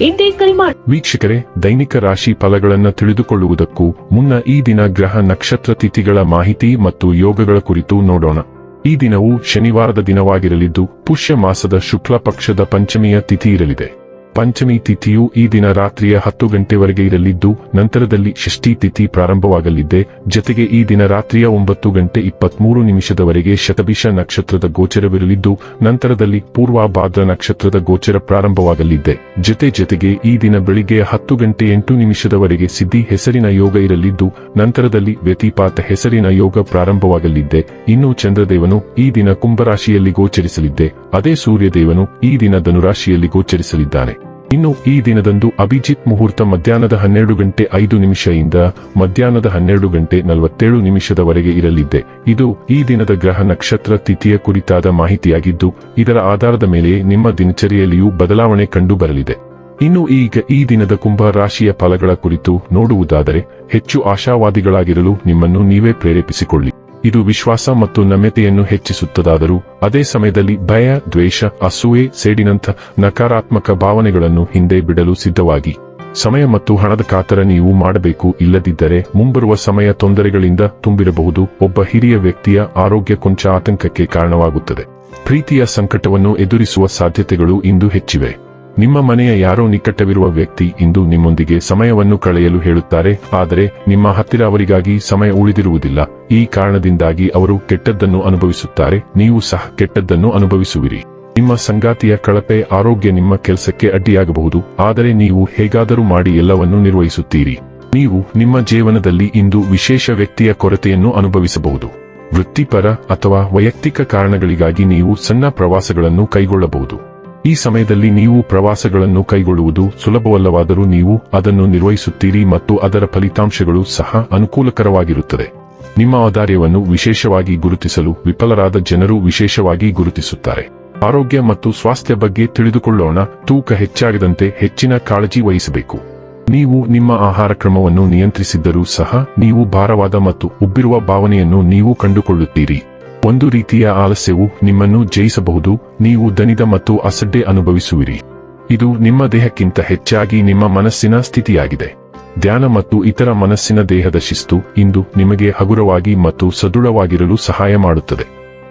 ಇಂದೇ ಕರೆ ಮಾಡಿ ವೀಕ್ಷಕರೇ, ದೈನಿಕ ರಾಶಿ ಫಲಗಳನ್ನು ತಿಳಿದುಕೊಳ್ಳುವುದಕ್ಕೂ ಮುನ್ನ ಈ ದಿನ ಗ್ರಹ ನಕ್ಷತ್ರ ತಿಥಿಗಳ ಮಾಹಿತಿ ಮತ್ತು ಯೋಗಗಳ ಕುರಿತು ನೋಡೋಣ. ಈ ದಿನವು ಶನಿವಾರದ ದಿನವಾಗಿರಲಿದ್ದು, ಪುಷ್ಯ ಮಾಸದ ಶುಕ್ಲ ಪಕ್ಷದ ಪಂಚಮಿಯ ತಿಥಿ ಇರಲಿದೆ. ಪಂಚಮಿ ತಿಥಿಯು ಈ ದಿನ ರಾತ್ರಿಯ ಹತ್ತು ಗಂಟೆವರೆಗೆ ಇರಲಿದ್ದು, ನಂತರದಲ್ಲಿ ಷಷ್ಠಿ ತಿಥಿ ಪ್ರಾರಂಭವಾಗಲಿದ್ದೆ ಜತೆಗೆ ಈ ದಿನ ರಾತ್ರಿಯ ಒಂಬತ್ತು ಗಂಟೆ ಇಪ್ಪತ್ಮೂರು ನಿಮಿಷದವರೆಗೆ ಶತಭಿಷ ನಕ್ಷತ್ರದ ಗೋಚರವಿರಲಿದ್ದು, ನಂತರದಲ್ಲಿ ಪೂರ್ವಾಭಾದ್ರ ನಕ್ಷತ್ರದ ಗೋಚರ ಪ್ರಾರಂಭವಾಗಲಿದ್ದೆ ಜೊತೆ ಜೊತೆಗೆ ಈ ದಿನ ಬೆಳಿಗ್ಗೆ ಹತ್ತು ಗಂಟೆ ಎಂಟು ನಿಮಿಷದವರೆಗೆ ಸಿದ್ಧಿ ಹೆಸರಿನ ಯೋಗ ಇರಲಿದ್ದು, ನಂತರದಲ್ಲಿ ವ್ಯತಿಪಾತ ಹೆಸರಿನ ಯೋಗ ಪ್ರಾರಂಭವಾಗಲಿದ್ದೆ ಇನ್ನು ಚಂದ್ರದೇವನು ಈ ದಿನ ಕುಂಭರಾಶಿಯಲ್ಲಿ ಗೋಚರಿಸಲಿದ್ದೆ ಅದೇ ಸೂರ್ಯದೇವನು ಈ ದಿನ ಧನುರಾಶಿಯಲ್ಲಿ ಗೋಚರಿಸಲಿದ್ದಾನೆ. ಇನ್ನು ಈ ದಿನದಂದು ಅಭಿಜಿತ್ ಮುಹೂರ್ತ ಮಧ್ಯಾಹ್ನದ ಹನ್ನೆರಡು ಗಂಟೆ ಐದು ನಿಮಿಷದಿಂದ ಮಧ್ಯಾಹ್ನದ ಹನ್ನೆರಡು ಗಂಟೆ ನಲವತ್ತೇಳು ನಿಮಿಷದವರೆಗೆ ಇರಲಿದ್ದೆ ಇದು ಈ ದಿನದ ಗ್ರಹ ನಕ್ಷತ್ರ ತಿಥಿಯ ಕುರಿತಾದ ಮಾಹಿತಿಯಾಗಿದ್ದು, ಇದರ ಆಧಾರದ ಮೇಲೆ ನಿಮ್ಮ ದಿನಚರಿಯಲ್ಲಿಯೂ ಬದಲಾವಣೆ ಕಂಡುಬರಲಿದೆ. ಇನ್ನು ಈಗ ಈ ದಿನದ ಕುಂಭ ರಾಶಿಯ ಫಲಗಳ ಕುರಿತು ನೋಡುವುದಾದರೆ, ಹೆಚ್ಚು ಆಶಾವಾದಿಗಳಾಗಿರಲು ನಿಮ್ಮನ್ನು ನೀವೇ ಪ್ರೇರೇಪಿಸಿಕೊಳ್ಳಿ. ಇದು ವಿಶ್ವಾಸ ಮತ್ತು ನಮ್ಯತೆಯನ್ನು ಹೆಚ್ಚಿಸುತ್ತದಾದರೂ, ಅದೇ ಸಮಯದಲ್ಲಿ ಭಯ, ದ್ವೇಷ, ಅಸೂಯೆ, ಸೇಡಿನಂಥ, ನಕಾರಾತ್ಮಕ ಭಾವನೆಗಳನ್ನು ಹಿಂದೆ ಬಿಡಲು ಸಿದ್ಧವಾಗಿ. ಸಮಯ ಮತ್ತು ಹಣದ ಕಾತರ ನೀವು ಮಾಡಬೇಕು, ಇಲ್ಲದಿದ್ದರೆ ಮುಂಬರುವ ಸಮಯ ತೊಂದರೆಗಳಿಂದ ತುಂಬಿರಬಹುದು. ಒಬ್ಬ ಹಿರಿಯ ವ್ಯಕ್ತಿಯ ಆರೋಗ್ಯ ಕೊಂಚ ಆತಂಕಕ್ಕೆ ಕಾರಣವಾಗುತ್ತದೆ. ಪ್ರೀತಿಯ ಸಂಕಟವನ್ನು ಎದುರಿಸುವ ಸಾಧ್ಯತೆಗಳು ಇಂದು ಹೆಚ್ಚಿವೆ. ನಿಮ್ಮ ಮನೆಯ ಯಾರೋ ನಿಕಟವಿರುವ ವ್ಯಕ್ತಿ ಇಂದು ನಿಮ್ಮೊಂದಿಗೆ ಸಮಯವನ್ನು ಕಳೆಯಲು ಹೇಳುತ್ತಾರೆ, ಆದರೆ ನಿಮ್ಮ ಹತ್ತಿರ ಅವರಿಗಾಗಿ ಸಮಯ ಉಳಿದಿರುವುದಿಲ್ಲ. ಈ ಕಾರಣದಿಂದಾಗಿ ಅವರು ಕೆಟ್ಟದ್ದನ್ನು ಅನುಭವಿಸುತ್ತಾರೆ, ನೀವು ಸಹ ಕೆಟ್ಟದ್ದನ್ನು ಅನುಭವಿಸುವಿರಿ. ನಿಮ್ಮ ಸಂಗಾತಿಯ ಕಳಪೆ ಆರೋಗ್ಯ ನಿಮ್ಮ ಕೆಲಸಕ್ಕೆ ಅಡ್ಡಿಯಾಗಬಹುದು, ಆದರೆ ನೀವು ಹೇಗಾದರೂ ಮಾಡಿ ಎಲ್ಲವನ್ನೂ ನಿರ್ವಹಿಸುತ್ತೀರಿ. ನೀವು ನಿಮ್ಮ ಜೀವನದಲ್ಲಿ ಇಂದು ವಿಶೇಷ ವ್ಯಕ್ತಿಯ ಕೊರತೆಯನ್ನು ಅನುಭವಿಸಬಹುದು. ವೃತ್ತಿಪರ ಅಥವಾ ವೈಯಕ್ತಿಕ ಕಾರಣಗಳಿಗಾಗಿ ನೀವು ಸಣ್ಣ ಪ್ರವಾಸಗಳನ್ನು ಕೈಗೊಳ್ಳಬಹುದು. ಈ ಸಮಯದಲ್ಲಿ ನೀವು ಪ್ರವಾಸಗಳನ್ನು ಕೈಗೊಳ್ಳುವುದು ಸುಲಭವಲ್ಲವಾದರೂ ನೀವು ಅದನ್ನು ನಿರ್ವಹಿಸುತ್ತೀರಿ ಮತ್ತು ಅದರ ಫಲಿತಾಂಶಗಳು ಸಹ ಅನುಕೂಲಕರವಾಗಿರುತ್ತದೆ. ನಿಮ್ಮ ಆಧಾರ್ಯವನ್ನು ವಿಶೇಷವಾಗಿ ಗುರುತಿಸಲು ವಿಫಲರಾದ ಜನರು ವಿಶೇಷವಾಗಿ ಗುರುತಿಸುತ್ತಾರೆ. ಆರೋಗ್ಯ ಮತ್ತು ಸ್ವಾಸ್ಥ್ಯ ಬಗ್ಗೆ ತಿಳಿದುಕೊಳ್ಳೋಣ, ತೂಕ ಹೆಚ್ಚಾಗದಂತೆ ಹೆಚ್ಚಿನ ಕಾಳಜಿ ವಹಿಸಬೇಕು. ನೀವು ನಿಮ್ಮ ಆಹಾರ ಕ್ರಮವನ್ನು ನಿಯಂತ್ರಿಸಿದ್ದರೂ ಸಹ ನೀವು ಭಾರವಾದ ಮತ್ತು ಉಬ್ಬಿರುವ ಭಾವನೆಯನ್ನು ನೀವು ಕಂಡುಕೊಳ್ಳುತ್ತೀರಿ. ಒಂದು ರೀತಿಯ ಆಲಸ್ಯವು ನಿಮ್ಮನ್ನು ಜಯಿಸಬಹುದು, ನೀವು ದನಿದ ಮತ್ತು ಅಸಡ್ಡೆ ಅನುಭವಿಸುವಿರಿ. ಇದು ನಿಮ್ಮ ದೇಹಕ್ಕಿಂತ ಹೆಚ್ಚಾಗಿ ನಿಮ್ಮ ಮನಸ್ಸಿನ ಸ್ಥಿತಿಯಾಗಿದೆ. ಧ್ಯಾನ ಮತ್ತು ಇತರ ಮನಸ್ಸಿನ ದೇಹದ ಶಿಸ್ತು ಇಂದು ನಿಮಗೆ ಹಗುರವಾಗಿ ಮತ್ತು ಸದೃಢವಾಗಿರಲು ಸಹಾಯ ಮಾಡುತ್ತದೆ.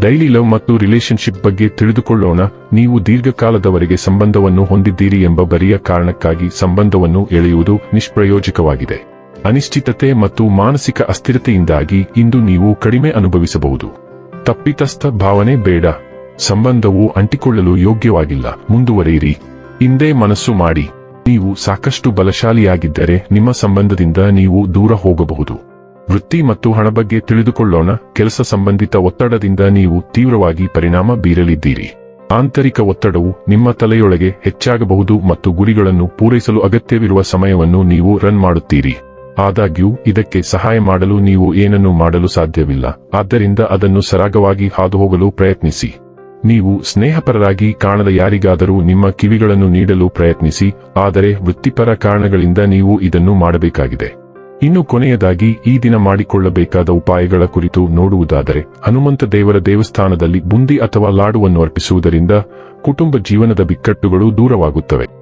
ಡೈಲಿ ಲವ್ ಮತ್ತು ರಿಲೇಶನ್ಶಿಪ್ ಬಗ್ಗೆ ತಿಳಿದುಕೊಳ್ಳೋಣ, ನೀವು ದೀರ್ಘಕಾಲದವರೆಗೆ ಸಂಬಂಧವನ್ನು ಹೊಂದಿದ್ದೀರಿ ಎಂಬ ಬರಿಯ ಕಾರಣಕ್ಕಾಗಿ ಸಂಬಂಧವನ್ನು ಎಳೆಯುವುದು ನಿಷ್ಪ್ರಯೋಜಕವಾಗಿದೆ. ಅನಿಶ್ಚಿತತೆ ಮತ್ತು ಮಾನಸಿಕ ಅಸ್ಥಿರತೆಯಿಂದಾಗಿ ಇಂದು ನೀವು ಕಡಿಮೆ ಅನುಭವಿಸಬಹುದು. ತಪ್ಪಿತಸ್ಥ ಭಾವನೆ ಬೇಡ. ಸಂಬಂಧವು ಅಂಟಿಕೊಳ್ಳಲು ಯೋಗ್ಯವಾಗಿಲ್ಲ. ಮುಂದುವರಿಯಿರಿ. ಹಿಂದೆ ಮನಸ್ಸು ಮಾಡಿ. ನೀವು ಸಾಕಷ್ಟು ಬಲಶಾಲಿಯಾಗಿದ್ದರೆ ನಿಮ್ಮ ಸಂಬಂಧದಿಂದ ನೀವು ದೂರ ಹೋಗಬಹುದು. ವೃತ್ತಿ ಮತ್ತು ಹಣ ಬಗ್ಗೆ ತಿಳಿದುಕೊಳ್ಳೋಣ. ಕೆಲಸ ಸಂಬಂಧಿತ ಒತ್ತಡದಿಂದ ನೀವು ತೀವ್ರವಾಗಿ ಪರಿಣಾಮ ಬೀರಲಿದ್ದೀರಿ. ಆಂತರಿಕ ಒತ್ತಡವು ನಿಮ್ಮ ತಲೆಯೊಳಗೆ ಹೆಚ್ಚಾಗಬಹುದು ಮತ್ತು ಗುರಿಗಳನ್ನು ಪೂರೈಸಲು ಅಗತ್ಯವಿರುವ ಸಮಯವನ್ನು ನೀವು ರನ್ ಮಾಡುತ್ತೀರಿ. ಆದಾಗ್ಯೂ, ಇದಕ್ಕೆ ಸಹಾಯ ಮಾಡಲು ನೀವು ಏನನ್ನು ಮಾಡಲು ಸಾಧ್ಯವಿಲ್ಲ. ಆದ್ದರಿಂದ ಅದನ್ನು ಸರಾಗವಾಗಿ ಹಾದುಹೋಗಲು ಪ್ರಯತ್ನಿಸಿ. ನೀವು ಸ್ನೇಹಪರರಾಗಿ ಕಾಣದ ಯಾರಿಗಾದರೂ ನಿಮ್ಮ ಕಿವಿಗಳನ್ನು ನೀಡಲು ಪ್ರಯತ್ನಿಸಿ, ಆದರೆ ವೃತ್ತಿಪರ ಕಾರಣಗಳಿಂದ ನೀವು ಇದನ್ನು ಮಾಡಬೇಕಾಗಿದೆ. ಇನ್ನು ಕೊನೆಯದಾಗಿ, ಈ ದಿನ ಮಾಡಿಕೊಳ್ಳಬೇಕಾದ ಉಪಾಯಗಳ ಕುರಿತು ನೋಡುವುದಾದರೆ, ಹನುಮಂತ ದೇವರ ದೇವಸ್ಥಾನದಲ್ಲಿ ಬುಂದಿ ಅಥವಾ ಲಾಡುವನ್ನು ಅರ್ಪಿಸುವುದರಿಂದ ಕುಟುಂಬ ಜೀವನದ ಬಿಕ್ಕಟ್ಟುಗಳು ದೂರವಾಗುತ್ತವೆ.